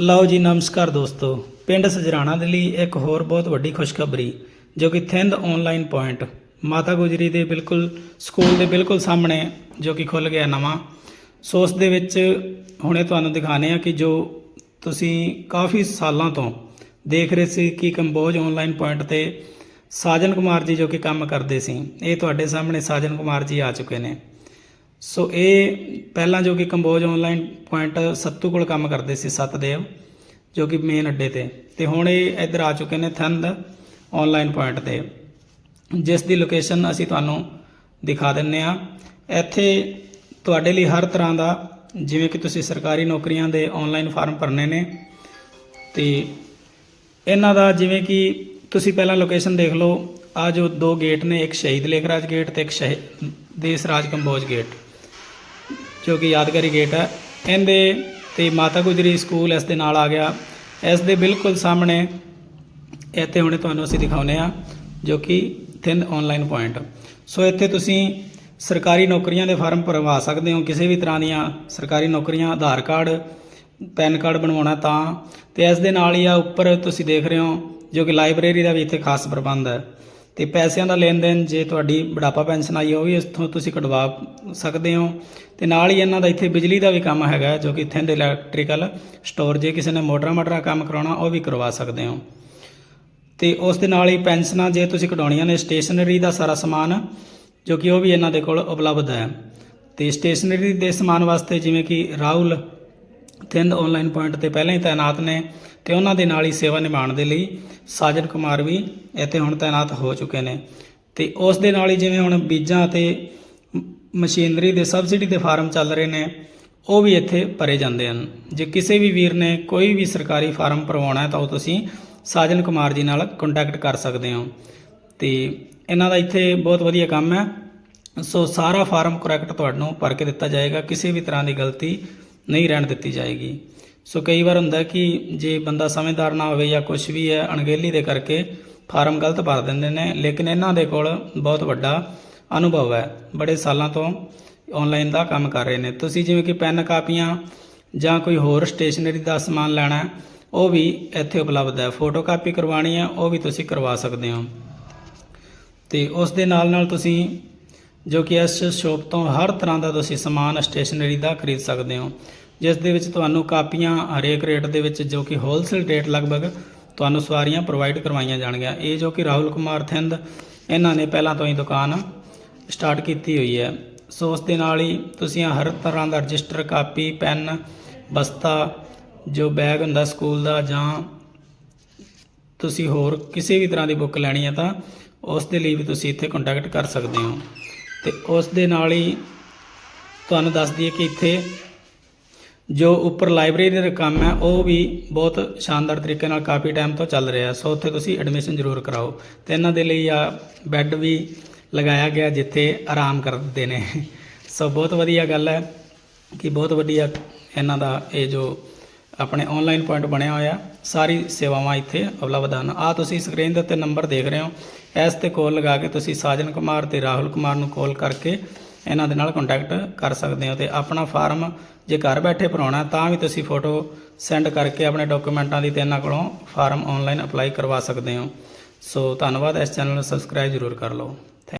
ਲਓ ਜੀ, ਨਮਸਕਾਰ ਦੋਸਤੋ। ਪਿੰਡ ਸਜਰਾਣਾ ਦੇ ਲਈ ਇੱਕ ਹੋਰ ਬਹੁਤ ਵੱਡੀ ਖੁਸ਼ਖਬਰੀ, ਜੋ ਕਿ ਥਿੰਦ ਆਨਲਾਈਨ ਪੁਆਇੰਟ ਮਾਤਾ ਗੁਜਰੀ ਦੇ ਬਿਲਕੁਲ, ਸਕੂਲ ਦੇ ਬਿਲਕੁਲ ਸਾਹਮਣੇ, ਜੋ ਕਿ ਖੁੱਲ ਗਿਆ ਨਵਾਂ। ਸੋ ਉਸ ਦੇ ਵਿੱਚ ਹੁਣੇ ਤੁਹਾਨੂੰ ਦਿਖਾਣੇ ਆ ਕਿ ਜੋ ਤੁਸੀਂ ਕਾਫੀ ਸਾਲਾਂ ਤੋਂ ਦੇਖ ਰਹੇ ਸੀ ਕਿ ਕੰਬੋਜ ਆਨਲਾਈਨ ਪੁਆਇੰਟ ਤੇ ਸਾਜਨ ਕੁਮਾਰ ਜੀ ਜੋ ਕਿ ਕੰਮ ਕਰਦੇ ਸੀ, ਇਹ ਤੁਹਾਡੇ ਸਾਹਮਣੇ ਸਾਜਨ ਕੁਮਾਰ ਜੀ ਆ ਚੁੱਕੇ ਨੇ। ਸੋ ਇਹ ਪਹਿਲਾਂ ਜੋ ਕਿ ਕੰਬੋਜ ਆਨਲਾਈਨ ਪੁਆਇੰਟ ਸੱਤੂ ਕੋਲ ਕੰਮ ਕਰਦੇ ਸੀ, ਸਤਦੇਵ, ਜੋ ਕਿ ਮੇਨ ਅੱਡੇ ਤੇ। ਤੇ ਹੁਣ ਇਹ ਇੱਧਰ ਆ ਚੁੱਕੇ ਨੇ ਥੰਦ ਆਨਲਾਈਨ ਪੁਆਇੰਟ ਤੇ। ਜਿਸ ਦੀ ਲੋਕੇਸ਼ਨ ਅਸੀਂ ਤੁਹਾਨੂੰ ਦਿਖਾ ਦਿੰਨੇ ਆ। ਇੱਥੇ ਤੁਹਾਡੇ ਲਈ ਹਰ ਤਰ੍ਹਾਂ ਦਾ, ਜਿਵੇਂ ਕਿ ਤੁਸੀਂ ਸਰਕਾਰੀ ਨੌਕਰੀਆਂ ਦੇ ਆਨਲਾਈਨ ਫਾਰਮ ਭਰਨੇ ਨੇ। ਤੇ ਇਹਨਾਂ ਦਾ ਜਿਵੇਂ ਕਿ ਤੁਸੀਂ ਪਹਿਲਾਂ ਲੋਕੇਸ਼ਨ ਦੇਖ ਲਓ, ਆ ਜੋ ਦੋ ਗੇਟ ਨੇ, ਇੱਕ ਸ਼ਹੀਦ ਲੇਖ ਰਾਜ ਗੇਟ ਤੇ ਇੱਕ ਦੇਸ਼ ਰਾਜ ਕੰਬੋਜ ਗੇਟ ਜੋ ਕਿ ਯਾਦਗਾਰੀ ਗੇਟ ਹੈ। ਇਹਦੇ ਤੇ ਮਾਤਾ ਗੁਜਰੀ ਸਕੂਲ ਇਸ ਦੇ ਨਾਲ ਆ ਗਿਆ। ਇਸ ਦੇ ਬਿਲਕੁਲ ਸਾਹਮਣੇ ਇੱਥੇ ਹੁਣੇ ਤੁਹਾਨੂੰ ਅਸੀਂ ਦਿਖਾਉਨੇ ਆ ਜੋ ਕਿ ਥਿੰਨ ਆਨਲਾਈਨ ਪੁਆਇੰਟ ਸੋ ਇੱਥੇ ਤੁਸੀਂ ਸਰਕਾਰੀ ਨੌਕਰੀਆਂ ਦੇ ਫਾਰਮ ਭਰਵਾ ਸਕਦੇ ਹੋ। ਕਿਸੇ ਵੀ ਤਰ੍ਹਾਂ ਦੀਆਂ ਸਰਕਾਰੀ ਨੌਕਰੀਆਂ, ਆਧਾਰ ਕਾਰਡ, ਪੈਨ ਕਾਰਡ ਬਣਵਾਉਣਾ ਤਾਂ। ਤੇ ਇਸ ਦੇ ਨਾਲ ਹੀ ਆ, ਉੱਪਰ ਤੁਸੀਂ ਦੇਖ ਰਹੇ ਹੋ, ਜੋ ਕਿ ਲਾਇਬ੍ਰੇਰੀ ਦਾ ਵੀ ਇੱਥੇ ਖਾਸ ਪ੍ਰਬੰਧ ਹੈ। ਤੇ ਪੈਸਿਆਂ ਦਾ ਲੈਣ ਦੇਣ ਜੇ ਤੁਹਾਡੀ ਬੁਢਾਪਾ ਪੈਨਸ਼ਨ ਆਈ ਉਹ ਵੀ ਇੱਥੋਂ ਤੁਸੀਂ ਕਢਵਾ ਸਕਦੇ ਹੋ। ਤੇ ਨਾਲ ਹੀ ਇਹਨਾਂ ਦਾ ਇੱਥੇ ਬਿਜਲੀ ਦਾ ਵੀ ਕੰਮ ਹੈਗਾ, ਜੋ ਕਿ ਥਿੰਦ ਇਲੈਕਟ੍ਰੀਕਲ ਸਟੋਰ ਜੇ ਕਿਸੇ ਨੇ ਮੋਟਰਾਂ ਮਟਰਾਂ ਕੰਮ ਕਰਾਉਣਾ, ਉਹ ਵੀ ਕਰਵਾ ਸਕਦੇ ਹੋ। ਤੇ ਉਸ ਦੇ ਨਾਲ ਹੀ ਪੈਨਸ਼ਨਾਂ ਜੇ ਤੁਸੀਂ ਕਢਾਉਣੀਆਂ ਨੇ ਸਟੇਸ਼ਨਰੀ ਦਾ ਸਾਰਾ ਸਮਾਨ, ਜੋ ਕਿ ਉਹ ਵੀ ਇਹਨਾਂ ਦੇ ਕੋਲ ਉਪਲਬਧ ਹੈ। ਤੇ ਸਟੇਸ਼ਨਰੀ ਦੇ ਸਮਾਨ ਵਾਸਤੇ ਜਿਵੇਂ ਕਿ ਰਾਹੁਲ ਥਿੰਦ ਆਨਲਾਈਨ ਪੁਆਇੰਟ ਤੇ ਪਹਿਲਾਂ ਹੀ ਤਾਇਨਾਤ ਨੇ ਤੇ ਉਹਨਾਂ ਦੇ ਨਾਲ ਹੀ ਸੇਵਾ ਨਿਭਾਉਣ ਦੇ ਲਈ ਸਾਜਨ ਕੁਮਾਰ ਵੀ ਇੱਥੇ ਹੁਣ ਤਾਇਨਾਤ ਹੋ ਚੁੱਕੇ ਨੇ। ਤੇ ਉਸ ਦੇ ਨਾਲ ਹੀ ਜਿਵੇਂ ਹੁਣ ਬੀਜਾਂ ਅਤੇ ਮਸ਼ੀਨਰੀ ਦੇ ਸਬਸਿਡੀ ਦੇ ਫਾਰਮ ਚੱਲ ਰਹੇ ਨੇ, ਉਹ ਵੀ ਇੱਥੇ ਭਰੇ ਜਾਂਦੇ ਹਨ। ਜੇ ਕਿਸੇ ਵੀ ਵੀਰ ਨੇ ਕੋਈ ਵੀ ਸਰਕਾਰੀ ਫਾਰਮ ਭਰਵਾਉਣਾ ਹੈ ਤਾਂ ਉਹ ਤੁਸੀਂ ਸਾਜਨ ਕੁਮਾਰ ਜੀ ਨਾਲ ਕੰਟੈਕਟ ਕਰ ਸਕਦੇ ਹੋ। ਤੇ ਇਹਨਾਂ ਦਾ ਇੱਥੇ ਬਹੁਤ ਵਧੀਆ ਕੰਮ ਹੈ। ਸੋ ਸਾਰਾ ਫਾਰਮ ਕਰੈਕਟ ਤੁਹਾਨੂੰ ਭਰ ਕੇ ਦਿੱਤਾ ਜਾਏਗਾ, ਕਿਸੇ ਵੀ ਤਰ੍ਹਾਂ ਦੀ ਗਲਤੀ ਨਹੀਂ ਰਹਿਣ ਦਿੱਤੀ ਜਾਏਗੀ। ਸੋ ਕਈ ਵਾਰ ਹੁੰਦਾ ਕਿ ਜੇ ਬੰਦਾ ਸਮਝਦਾਰ ਨਾ ਹੋਵੇ ਜਾਂ ਕੁਝ ਵੀ ਹੈ, ਅਣਗਹਿਲੀ ਦੇ ਕਰਕੇ ਫਾਰਮ ਗਲਤ ਭਰ ਦਿੰਦੇ ਨੇ, ਲੇਕਿਨ ਇਹਨਾਂ ਦੇ ਕੋਲ ਬਹੁਤ ਵੱਡਾ ਅਨੁਭਵ ਹੈ। ਬੜੇ ਸਾਲਾਂ ਤੋਂ ਆਨਲਾਈਨ ਦਾ ਕੰਮ ਕਰ ਰਹੇ ਨੇ। ਤੁਸੀਂ ਜਿਵੇਂ ਕਿ ਪੈਨ ਕਾਪੀਆਂ ਜਾਂ ਕੋਈ ਹੋਰ ਸਟੇਸ਼ਨਰੀ ਦਾ ਸਮਾਨ ਲੈਣਾ ਉਹ ਵੀ ਇੱਥੇ ਉਪਲਬਧ ਹੈ। ਫੋਟੋ ਕਾਪੀ ਕਰਵਾਉਣੀ ਹੈ, ਉਹ ਵੀ ਤੁਸੀਂ ਕਰਵਾ ਸਕਦੇ ਹੋ। ਤੇ ਉਸ ਦੇ ਨਾਲ ਨਾਲ ਤੁਸੀਂ ਜੋ ਕਿ ਇਸ ਸ਼ੋਪ ਤੋਂ ਹਰ ਤਰ੍ਹਾਂ ਦਾ ਤੁਸੀਂ ਸਮਾਨ ਸਟੇਸ਼ਨਰੀ ਦਾ ਖਰੀਦ ਸਕਦੇ ਹੋ। ਜਿਸ ਦੇ ਵਿੱਚ ਤੁਹਾਨੂੰ ਕਾਪੀਆਂ ਹਰੇਕ ਰੇਟ ਦੇ ਵਿੱਚ ਜੋ ਕਿ ਹੋਲਸੇਲ ਰੇਟ ਲਗਭਗ ਤੁਹਾਨੂੰ ਸਵਾਰੀਆਂ ਪ੍ਰੋਵਾਈਡ ਕਰਵਾਈਆਂ ਜਾਣਗੀਆਂ। ਇਹ ਜੋ ਕਿ ਰਾਹੁਲ ਕੁਮਾਰ ਥਿੰਦ, ਇਹਨਾਂ ਨੇ ਪਹਿਲਾਂ ਤੋਂ ਹੀ ਦੁਕਾਨ ਸਟਾਰਟ ਕੀਤੀ ਹੋਈ ਹੈ। ਸੋ ਉਸ ਦੇ ਨਾਲ ਹੀ ਤੁਸੀਂ ਹਰ ਤਰ੍ਹਾਂ ਦਾ ਰਜਿਸਟਰ ਕਾਪੀ, ਪੈਨ, ਬਸਤਾ, ਜੋ ਬੈਗ ਹੁੰਦਾ ਸਕੂਲ ਦਾ ਜਾਂ ਤੁਸੀਂ ਹੋਰ ਕਿਸੇ ਵੀ ਤਰ੍ਹਾਂ ਦੀ ਬੁੱਕ ਲੈਣੀ ਹੈ ਤਾਂ ਉਸ ਦੇ ਲਈ ਵੀ ਤੁਸੀਂ ਇੱਥੇ ਕੰਟੈਕਟ ਕਰ ਸਕਦੇ ਹੋ। ਤੇ ਉਸ ਦੇ ਨਾਲ ਹੀ ਤੁਹਾਨੂੰ ਦੱਸ ਦਈਏ ਕਿ ਇੱਥੇ ਜੋ ਉੱਪਰ ਲਾਇਬ੍ਰੇਰੀ ਦਾ ਕੰਮ ਹੈ, ਉਹ ਵੀ ਬਹੁਤ ਸ਼ਾਨਦਾਰ ਤਰੀਕੇ ਨਾਲ ਕਾਫੀ ਟਾਈਮ ਤੋਂ ਚੱਲ ਰਿਹਾ ਸੋ ਉੱਥੇ ਤੁਸੀਂ ਐਡਮਿਸ਼ਨ ਜ਼ਰੂਰ ਕਰਾਓ। ਤੇ ਇਹਨਾਂ ਦੇ ਲਈ ਆ ਬੈੱਡ ਵੀ ਲਗਾਇਆ ਗਿਆ ਜਿੱਥੇ ਆਰਾਮ ਕਰਦੇ ਨੇ। ਸੋ ਬਹੁਤ ਵਧੀਆ ਗੱਲ ਹੈ ਕਿ ਬਹੁਤ ਵਧੀਆ ਇਹਨਾਂ ਦਾ ਇਹ ਜੋ ਆਪਣੇ ਆਨਲਾਈਨ ਪੁਆਇੰਟ ਬਣਿਆ ਹੋਇਆ। ਸਾਰੀ ਸੇਵਾਵਾਂ ਇੱਥੇ ਉਪਲਬਧ ਹਨ। ਆ ਤੁਸੀਂ ਸਕਰੀਨ ਦੇ ਉੱਤੇ ਨੰਬਰ ਦੇਖ ਰਹੇ ਹੋ। ਇਸ ਤੇ ਕਾਲ ਲਗਾ ਕੇ ਤੁਸੀਂ ਸਾਜਨ ਕੁਮਾਰ ਤੇ ਰਾਹੁਲ ਕੁਮਾਰ ਨੂੰ ਕਾਲ ਕਰਕੇ ਇਹਨਾਂ ਦੇ ਨਾਲ ਕੰਟੈਕਟ ਕਰ ਸਕਦੇ ਹੋ ਤੇ ਆਪਣਾ ਫਾਰਮ ਜੇ ਘਰ ਬੈਠੇ ਭਰਾਉਣਾ ਤਾਂ ਵੀ ਤੁਸੀਂ ਫੋਟੋ ਸੈਂਡ ਕਰਕੇ ਆਪਣੇ ਡਾਕੂਮੈਂਟਾਂ ਦੀ ਤੇ ਇਹਨਾਂ ਕੋਲੋਂ ਫਾਰਮ ਆਨਲਾਈਨ ਅਪਲਾਈ ਕਰਵਾ ਸਕਦੇ ਹੋ। ਸੋ ਧੰਨਵਾਦ। ਇਸ ਚੈਨਲ ਨੂੰ ਸਬਸਕ੍ਰਾਈਬ ਜ਼ਰੂਰ ਕਰ ਲਓ।